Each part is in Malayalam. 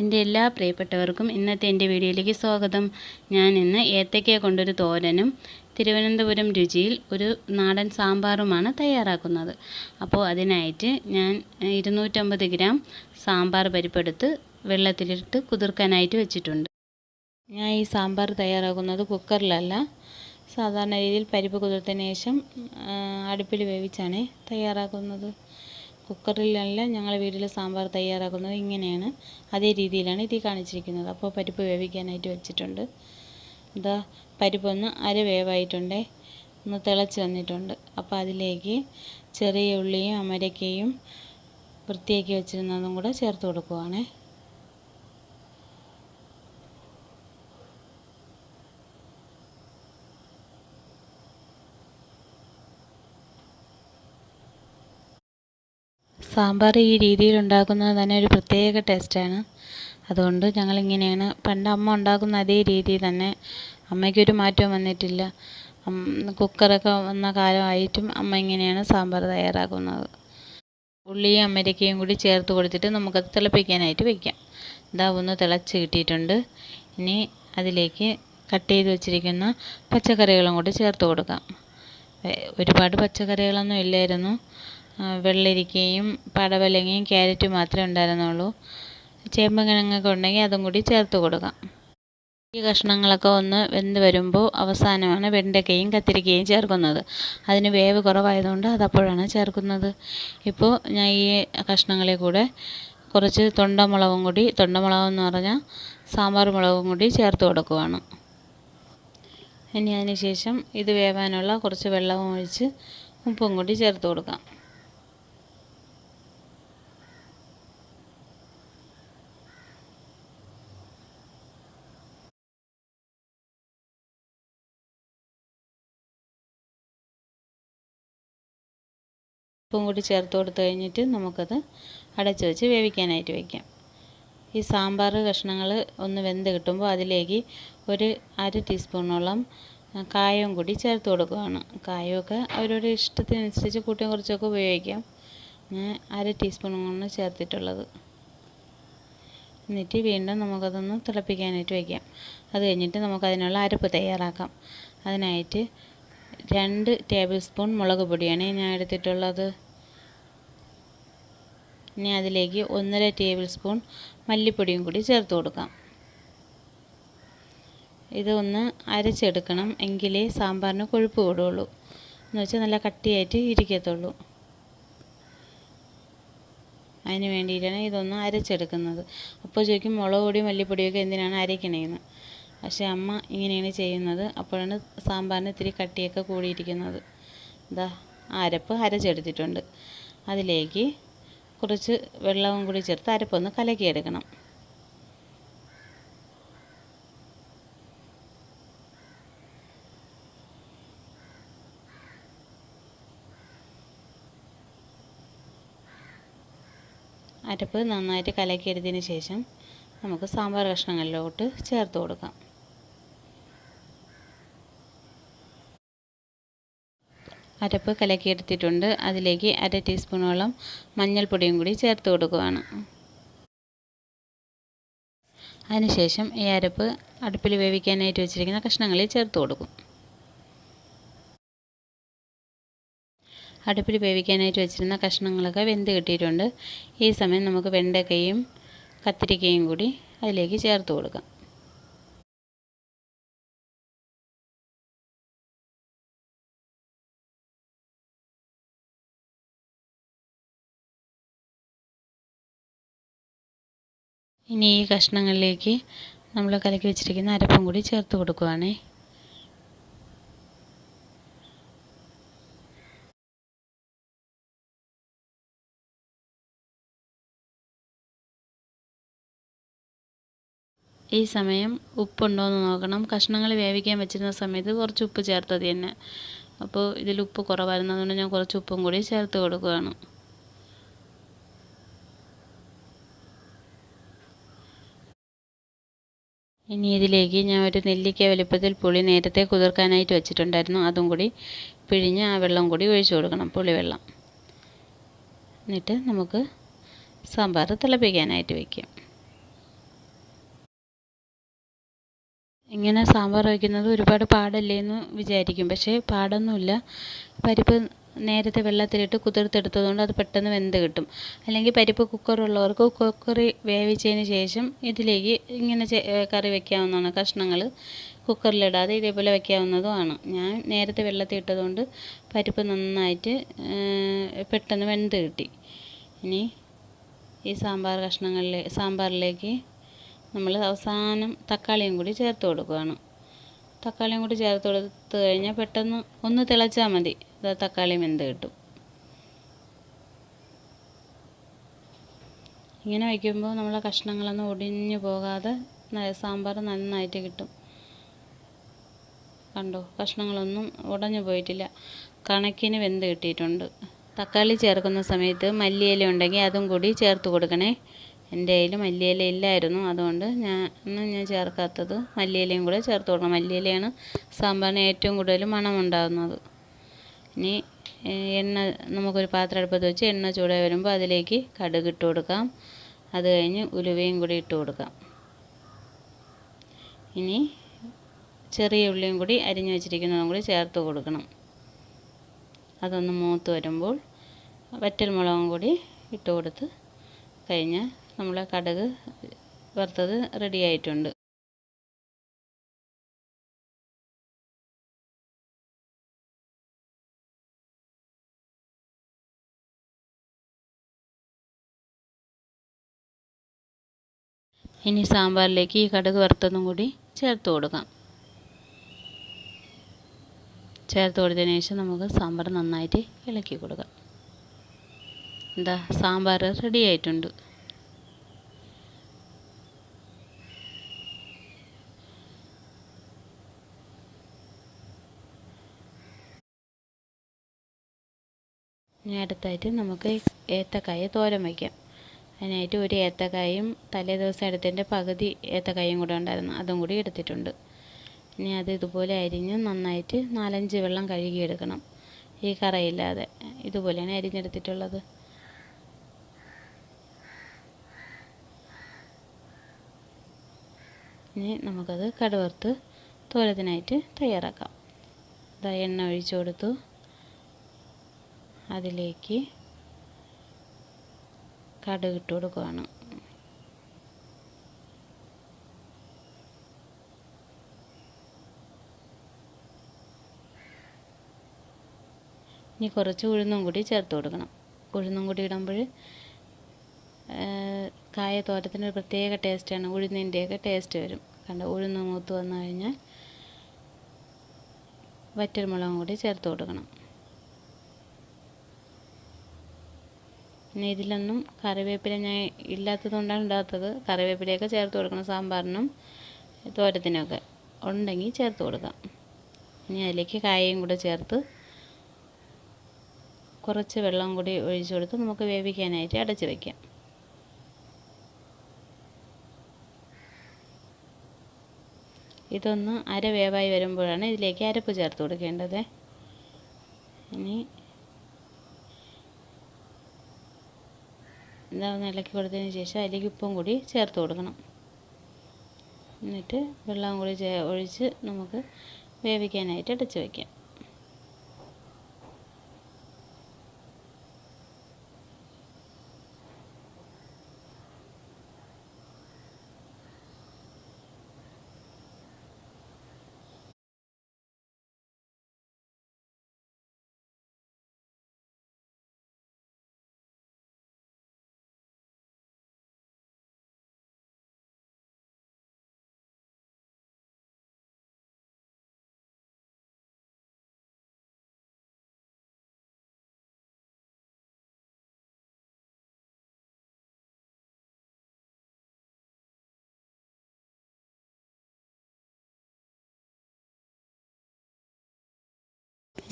എന്റെ എല്ലാ പ്രിയപ്പെട്ടവർക്കും ഇന്നത്തെ എന്റെ വീഡിയോയിലേക്ക് സ്വാഗതം. ഞാൻ ഇന്ന് ഏത്തയ്ക്ക കൊണ്ടൊരു തോരനും തിരുവനന്തപുരം രുചിയിൽ ഒരു നാടൻ സാമ്പാറുമാണ് തയ്യാറാക്കുന്നത്. അപ്പോൾ അതിനായിട്ട് ഞാൻ ഇരുന്നൂറ്റമ്പത് ഗ്രാം സാമ്പാർ പരിപ്പെടുത്ത് വെള്ളത്തിലിട്ട് കുതിർക്കാനായിട്ട് വെച്ചിട്ടുണ്ട്. ഞാൻ ഈ സാമ്പാർ തയ്യാറാക്കുന്നത് കുക്കറിലല്ല. സാധാരണ രീതിയിൽ പരിപ്പ് കുതിർത്തതിന് ശേഷം അടുപ്പിൽ വേവിച്ചാണ് തയ്യാറാക്കുന്നത്. കുക്കറിലല്ല ഞങ്ങൾ വീട്ടിൽ സാമ്പാർ തയ്യാറാക്കുന്നത്. ഇങ്ങനെയാണ്. അതേ രീതിയിലാണ് ഇതിൽ കാണിച്ചിരിക്കുന്നത്. അപ്പോൾ പരിപ്പ് വേവിക്കാനായിട്ട് വെച്ചിട്ടുണ്ട്. ഇതാ പരിപ്പൊന്ന് അര വേവായിട്ടുണ്ടേ. ഒന്ന് തിളച്ച് വന്നിട്ടുണ്ട്. അപ്പോൾ അതിലേക്ക് ചെറിയ ഉള്ളിയും അമരക്കയും വൃത്തിയാക്കി വെച്ചിരുന്നതും കൂടെ ചേർത്ത് കൊടുക്കുവാണേ. സാമ്പാർ ഈ രീതിയിൽ ഉണ്ടാക്കുന്നത് തന്നെ ഒരു പ്രത്യേക ടേസ്റ്റാണ് അതുകൊണ്ട് ഞങ്ങളിങ്ങനെയാണ്. പണ്ട് അമ്മ ഉണ്ടാക്കുന്ന അതേ രീതിയിൽ തന്നെ അമ്മയ്ക്കൊരു മാറ്റവും വന്നിട്ടില്ല. കുക്കറൊക്കെ വന്ന കാലമായിട്ടും അമ്മ ഇങ്ങനെയാണ് സാമ്പാർ തയ്യാറാക്കുന്നത്. ഉള്ളിയും അമരക്കയും കൂടി ചേർത്ത് കൊടുത്തിട്ട് നമുക്കത് തിളപ്പിക്കാനായിട്ട് വയ്ക്കാം ഇതാ ഒന്ന് തിളച്ച് കിട്ടിയിട്ടുണ്ട്. ഇനി അതിലേക്ക് കട്ട് ചെയ്ത് വെച്ചിരിക്കുന്ന പച്ചക്കറികളും കൂടി ചേർത്ത് കൊടുക്കാം. ഒരുപാട് പച്ചക്കറികളൊന്നും ഇല്ലായിരുന്നു. വെള്ളരിക്കയും പടവലങ്ങയും ക്യാരറ്റും മാത്രമേ ഉണ്ടായിരുന്നുള്ളൂ. ചേമ്പ് കിഴങ്ങൊക്കെ ഉണ്ടെങ്കിൽ അതും കൂടി ചേർത്ത് കൊടുക്കാം. ഈ കഷ്ണങ്ങളൊക്കെ ഒന്ന് വെന്ത് വരുമ്പോൾ അവസാനമാണ് വെണ്ടയ്ക്കയും കത്തിരിക്കയും ചേർക്കുന്നത്. അതിന് വേവ് കുറവായതുകൊണ്ട് അതപ്പോഴാണ് ചേർക്കുന്നത്. ഇപ്പോൾ ഞാൻ ഈ കഷ്ണങ്ങളെ കൂടെ കുറച്ച് തൊണ്ടമുളകും കൂടി തൊണ്ടമുളകെന്ന് പറഞ്ഞാൽ സാമ്പാർ മുളകും കൂടി ചേർത്ത് കൊടുക്കുവാണ്. ഇനി അതിന് ശേഷം ഇത് വേവാനുള്ള കുറച്ച് വെള്ളവും ഒഴിച്ച് ഉപ്പും കൂടി ചേർത്ത് കൊടുക്കാം. ഉപ്പും കൂടി ചേർത്ത് കൊടുത്തു കഴിഞ്ഞിട്ട് നമുക്കത് അടച്ചു വെച്ച് വേവിക്കാനായിട്ട് വയ്ക്കാം ഈ സാമ്പാർ കഷ്ണങ്ങൾ ഒന്ന് വെന്ത് കിട്ടുമ്പോൾ അതിലേക്ക് ഒരു അര ടീസ്പൂണോളം കായവും കൂടി ചേർത്ത് കൊടുക്കുകയാണ്. കായമൊക്കെ അവരവരുടെ ഇഷ്ടത്തിനനുസരിച്ച് കൂട്ടിയും കുറച്ചൊക്കെ ഉപയോഗിക്കാം. ഞാൻ അര ടീസ്പൂണാണ് ചേർത്തിട്ടുള്ളത്. എന്നിട്ട് വീണ്ടും നമുക്കതൊന്ന് തിളപ്പിക്കാനായിട്ട് വയ്ക്കാം അത് കഴിഞ്ഞിട്ട് നമുക്കതിനുള്ള അരപ്പ് തയ്യാറാക്കാം. അതിനായിട്ട് രണ്ട് ടേബിൾ സ്പൂൺ മുളക് പൊടിയാണ് ഞാൻ എടുത്തിട്ടുള്ളത്. ഇനി അതിലേക്ക് ഒന്നര ടേബിൾ സ്പൂൺ മല്ലിപ്പൊടിയും കൂടി ചേർത്ത് കൊടുക്കാം. ഇതൊന്ന് അരച്ചെടുക്കണം എങ്കിലേ സാമ്പാറിന് കൊഴുപ്പ് കൂടുള്ളൂ. എന്ന് വെച്ചാൽ നല്ല കട്ടിയായിട്ട് ഇരിക്കത്തുള്ളൂ. അതിന് വേണ്ടിയിട്ടാണ് ഇതൊന്ന് അരച്ചെടുക്കുന്നത്. അപ്പോൾ ചോദിക്കും മുളക് പൊടി മല്ലിപ്പൊടിയൊക്കെ എന്തിനാണ് അരയ്ക്കണേന്ന്. പക്ഷേ അമ്മ ഇങ്ങനെയാണ് ചെയ്യുന്നത്. അപ്പോഴാണ് സാമ്പാറിന് ഇത്തിരി കട്ടിയൊക്കെ കൂടിയിരിക്കുന്നത്. ഇതാ അരപ്പ് അരച്ചെടുത്തിട്ടുണ്ട്. അതിലേക്ക് കുറച്ച് വെള്ളവും കൂടി ചേർത്ത് അരപ്പൊന്ന് കലക്കിയെടുക്കണം. അരപ്പ് നന്നായിട്ട് കലക്കിയെടുത്തതിന് ശേഷം നമുക്ക് സാമ്പാർ കഷ്ണങ്ങളിലോട്ട് ചേർത്ത് കൊടുക്കാം. അരപ്പ് കലക്കിയെടുത്തിട്ടുണ്ട് അതിലേക്ക് അര ടീസ്പൂണോളം മഞ്ഞൾപ്പൊടിയും കൂടി ചേർത്ത് കൊടുക്കുകയാണ് അതിനുശേഷം ഈ അരപ്പ് അടുപ്പിൽ വേവിക്കാനായിട്ട് വെച്ചിരിക്കുന്ന കഷ്ണങ്ങളിൽ ചേർത്ത് കൊടുക്കും. അടുപ്പിൽ വേവിക്കാനായിട്ട് വെച്ചിരുന്ന കഷ്ണങ്ങളൊക്കെ വെന്ത് കിട്ടിയിട്ടുണ്ട്. ഈ സമയം നമുക്ക് വെണ്ടക്കയും കത്തിരിക്കയും കൂടി അതിലേക്ക് ചേർത്ത് കൊടുക്കാം. ഇനി ഈ കഷ്ണങ്ങളിലേക്ക് നമ്മൾ കലക്കി വെച്ചിരിക്കുന്ന അരപ്പും കൂടി ചേർത്ത് കൊടുക്കുവാണേ. ഈ സമയം ഉപ്പുണ്ടോ എന്ന് നോക്കണം. കഷ്ണങ്ങൾ വേവിക്കാൻ വെച്ചിരുന്ന സമയത്ത് കുറച്ച് ഉപ്പ് ചേർത്തത് തന്നെ അപ്പോൾ ഇതിൽ ഉപ്പ് കുറവായിരുന്നു. അതുകൊണ്ട് ഞാൻ കുറച്ച് ഉപ്പും കൂടി ചേർത്ത് കൊടുക്കുകയാണ് ഇനി ഇതിലേക്ക് ഞാൻ ഒരു നെല്ലിക്ക വലിപ്പത്തിൽ പുളി നേരത്തെ കുതിർക്കാനായിട്ട് വെച്ചിട്ടുണ്ടായിരുന്നു. അതും കൂടി പിഴിഞ്ഞ് ആ വെള്ളം കൂടി ഒഴിച്ചു കൊടുക്കണം പുളിവെള്ളം. എന്നിട്ട് നമുക്ക് സാമ്പാർ തിളപ്പിക്കാനായിട്ട് വയ്ക്കാം ഇങ്ങനെ സാമ്പാർ വയ്ക്കുന്നത് ഒരുപാട് പാടല്ലേ എന്ന് വിചാരിക്കും. പക്ഷേ പാടൊന്നുമില്ല. പരിപ്പ് നേരത്തെ വെള്ളത്തിലിട്ട് കുതിർത്തെടുത്തതുകൊണ്ട് അത് പെട്ടെന്ന് വെന്ത് കിട്ടും. അല്ലെങ്കിൽ പരിപ്പ് കുക്കറുള്ളവർക്ക് കുക്കറി വേവിച്ചതിന് ശേഷം ഇതിലേക്ക് ഇങ്ങനെ കറി വയ്ക്കാവുന്നതാണ് കഷ്ണങ്ങൾ കുക്കറിലിടാതെ ഇതേപോലെ വയ്ക്കാവുന്നതുമാണ് ഞാൻ നേരത്തെ വെള്ളത്തിൽ ഇട്ടതുകൊണ്ട് പരിപ്പ് നന്നായിട്ട് പെട്ടെന്ന് വെന്ത് കിട്ടി. ഇനി ഈ സാമ്പാർ കഷ്ണങ്ങളിലെ സാമ്പാറിലേക്ക് നമ്മൾ അവസാനം തക്കാളിയും കൂടി ചേർത്ത് കൊടുക്കുകയാണ്. തക്കാളിയും കൂടി ചേർത്ത് കൊടുത്ത് കഴിഞ്ഞാൽ പെട്ടെന്ന് ഒന്ന് തിളച്ചാൽ മതി. ഇത് തക്കാളി വെന്ത് കിട്ടും. ഇങ്ങനെ വയ്ക്കുമ്പോൾ നമ്മളെ കഷ്ണങ്ങളൊന്നും ഒടിഞ്ഞു പോകാതെ സാമ്പാർ നന്നായിട്ട് കിട്ടും. കണ്ടോ? കഷ്ണങ്ങളൊന്നും ഉടഞ്ഞു പോയിട്ടില്ല. കണക്കിന് വെന്ത് കിട്ടിയിട്ടുണ്ട്. തക്കാളി ചേർക്കുന്ന സമയത്ത് മല്ലിയില ഉണ്ടെങ്കിൽ അതും കൂടി ചേർത്ത് കൊടുക്കണേ. എന്റെ കയ്യിൽ മല്ലിയില ഇല്ലായിരുന്നു. അതുകൊണ്ട് ഞാൻ ഞാൻ ചേർക്കാത്തത് മല്ലിയിലയും കൂടെ ചേർത്ത് കൊടുക്കണം. മല്ലിയിലയാണ് സാമ്പാറിന് ഏറ്റവും കൂടുതൽ മണമുണ്ടാകുന്നത്. ഇനി എണ്ണ നമുക്കൊരു പാത്രം അടുപ്പത്ത് വെച്ച് എണ്ണ ചൂടായി വരുമ്പോൾ അതിലേക്ക് കടുക് ഇട്ട് കൊടുക്കാം. അത് കഴിഞ്ഞ് ഉലുവയും കൂടി ഇട്ട് കൊടുക്കാം. ഇനി ചെറിയ ഉള്ളിയും കൂടി അരിഞ്ഞു വെച്ചിരിക്കുന്നതും കൂടി ചേർത്ത് കൊടുക്കണം. അതൊന്ന് മൂത്ത് വരുമ്പോൾ വറ്റൽമുളകും കൂടി ഇട്ട് കൊടുത്ത് കഴിഞ്ഞാൽ നമ്മളെ കടുക് വറുത്തത് റെഡി ആയിട്ടുണ്ട്. ഇനി സാമ്പാറിലേക്ക് ഈ കടുക് വറുത്തതും കൂടി ചേർത്ത് കൊടുക്കാം. ചേർത്ത് കൊടുത്തതിന് ശേഷം നമുക്ക് സാമ്പാർ നന്നായിട്ട് ഇളക്കി കൊടുക്കാം. എന്താ സാമ്പാർ റെഡി ആയിട്ടുണ്ട്. ഇനി അടുത്തായിട്ട് നമുക്ക് ഏത്തക്കായ തോരൻ വയ്ക്കാം. അതിനായിട്ട് ഒരു ഏത്തക്കായും തലേ ദിവസം എടുത്തതിന്റെ പകുതി ഏത്തക്കായും കൂടെ ഉണ്ടായിരുന്നു. അതും കൂടി എടുത്തിട്ടുണ്ട്. ഇനി അത് ഇതുപോലെ അരിഞ്ഞ് നന്നായിട്ട് നാലഞ്ച് വെള്ളം കഴുകിയെടുക്കണം. ഈ കറയില്ലാതെ. ഇതുപോലെയാണ് അരിഞ്ഞെടുത്തിട്ടുള്ളത്. ഇനി നമുക്കത് കടുവറുത്ത് തോരത്തിനായിട്ട് തയ്യാറാക്കാം. ഇതാ എണ്ണ ഒഴിച്ചു കൊടുത്തു. അതിലേക്ക് കടുക് ഇട്ട് കൊടുക്കുകയാണ് ഇനി കുറച്ച് ഉഴുന്നും കൂടി ചേർത്ത് കൊടുക്കണം. ഉഴുന്നും കൂടി ഇടുമ്പോൾ കായ തോരത്തിന് ഒരു പ്രത്യേക ടേസ്റ്റാണ് ഉഴുന്നിന്റെയൊക്കെ ടേസ്റ്റ് വരും. കണ്ട ഉഴുന്ന് മൂത്ത് വന്നു കഴിഞ്ഞാൽ വറ്റൽമുളകും കൂടി ചേർത്ത് കൊടുക്കണം. പിന്നെ ഇതിലൊന്നും കറിവേപ്പില ഞാൻ ഇല്ലാത്തത് കൊണ്ടാണ് ഇടാത്തത്. കറിവേപ്പിലയൊക്കെ ചേർത്ത് കൊടുക്കണം സാമ്പാറിനും തോരത്തിനൊക്കെ. ഉണ്ടെങ്കിൽ ചേർത്ത് കൊടുക്കാം. ഇനി അതിലേക്ക് കായയും കൂടെ ചേർത്ത് കുറച്ച് വെള്ളം കൂടി ഒഴിച്ചു കൊടുത്ത് നമുക്ക് വേവിക്കാനായിട്ട് അടച്ച് വയ്ക്കാം ഇതൊന്ന് അര വേവായി വരുമ്പോഴാണ് ഇതിലേക്ക് അരപ്പ് ചേർത്ത് കൊടുക്കേണ്ടത്. ഇനി ഒന്ന് ഇളക്കി കൊടുത്തതിന് ശേഷം അതിലേക്ക് ഉപ്പും കൂടി ചേർത്ത് കൊടുക്കണം. എന്നിട്ട് വെള്ളം കൂടി ഒഴിച്ച് നമുക്ക് വേവിക്കാനായിട്ട് അടച്ച് വയ്ക്കാം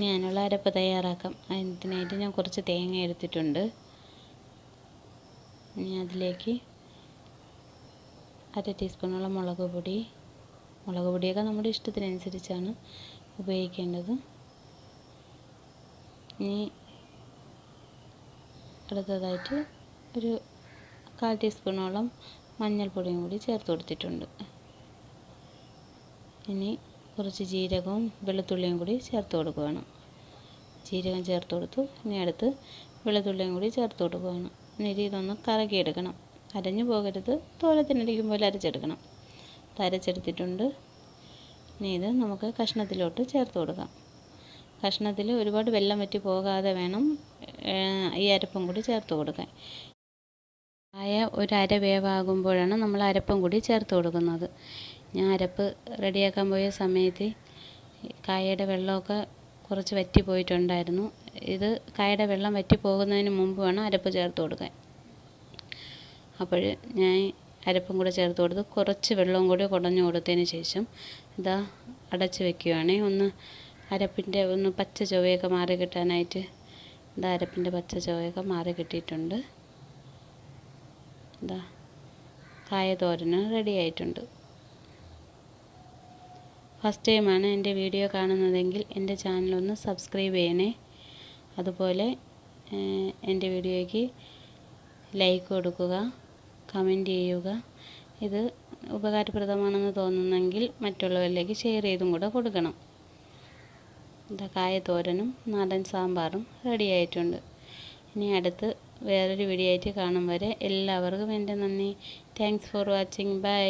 ഞാനുള്ള അരപ്പ് തയ്യാറാക്കാം. അതിനായിട്ട് ഞാൻ കുറച്ച് തേങ്ങ എടുത്തിട്ടുണ്ട്. ഇനി അതിലേക്ക് അര ടീസ്പൂണോളം മുളക് പൊടി. മുളക് പൊടിയൊക്കെ നമ്മുടെ ഇഷ്ടത്തിനനുസരിച്ചാണ് ഉപയോഗിക്കേണ്ടത്. ഇനി അടുത്തതായിട്ട് ഒരു കാൽ ടീസ്പൂണോളം മഞ്ഞൾപ്പൊടിയും കൂടി ചേർത്ത് കൊടുത്തിട്ടുണ്ട്. ഇനി കുറച്ച് ജീരകവും വെളുത്തുള്ളിയും കൂടി ചേർത്ത് കൊടുക്കുകയാണ് ജീരകം ചേർത്ത് കൊടുത്തു. ഇനി അടുത്ത് വെളുത്തുള്ളിയും കൂടി ചേർത്ത് കൊടുക്കുകയാണ് എന്നിട്ട് ഇതൊന്ന് കറക്കിയെടുക്കണം. അരഞ്ഞു പോകരുത്. തോരത്തിനടിക്കും പോലെ അരച്ചെടുക്കണം. അരച്ചെടുത്തിട്ടുണ്ട്. ഇനി ഇത് നമുക്ക് കഷ്ണത്തിലോട്ട് ചേർത്ത് കൊടുക്കാം. കഷ്ണത്തിൽ ഒരുപാട് വെള്ളം വറ്റി പോകാതെ വേണം ഈ അരപ്പും കൂടി ചേർത്ത് കൊടുക്കാൻ. ആയ ഒരു അര വേവാകുമ്പോഴാണ് നമ്മൾ അരപ്പും കൂടി ചേർത്ത് കൊടുക്കുന്നത്. ഞാൻ അരപ്പ് റെഡിയാക്കാൻ പോയ സമയത്ത് കായയുടെ വെള്ളമൊക്കെ കുറച്ച് വറ്റി പോയിട്ടുണ്ടായിരുന്നു. ഇത് കായയുടെ വെള്ളം വറ്റി പോകുന്നതിന് മുമ്പ് വേണം അരപ്പ് ചേർത്ത് കൊടുക്കാൻ. അപ്പോൾ ഞാൻ അരപ്പും കൂടെ ചേർത്ത് കൊടുത്ത് കുറച്ച് വെള്ളവും കൂടി കുടഞ്ഞു കൊടുത്തതിന് ശേഷം ഇതാ അടച്ച് വെക്കുകയാണേ ഒന്ന് അരപ്പിന്റെ ഒന്ന് പച്ച ചുവയൊക്കെ മാറി കിട്ടാനായിട്ട് ഇതാ അരപ്പിന്റെ പച്ച ചുവയൊക്കെ മാറി കിട്ടിയിട്ടുണ്ട്. ഇതാ കായ തോരന് റെഡി ആയിട്ടുണ്ട്. ഫസ്റ്റ് ടൈമാണ് എന്റെ വീഡിയോ കാണുന്നതെങ്കിൽ എന്റെ ചാനലൊന്ന് സബ്സ്ക്രൈബ് ചെയ്യണേ. അതുപോലെ എന്റെ വീഡിയോയ്ക്ക് ലൈക്ക് കൊടുക്കുക കമന്റ് ചെയ്യുക. ഇത് ഉപകാരപ്രദമാണെന്ന് തോന്നുന്നെങ്കിൽ മറ്റുള്ളവരിലേക്ക് ഷെയർ ചെയ്തും കൂടെ കൊടുക്കണം. ഇതാ കായ തോരനും നാടൻ സാമ്പാറും റെഡിയായിട്ടുണ്ട് ഇനി അടുത്ത് വേറൊരു വീഡിയോ ആയിട്ട് കാണും വരെ എല്ലാവർക്കും എന്റെ നന്ദി. Thanks for watching bye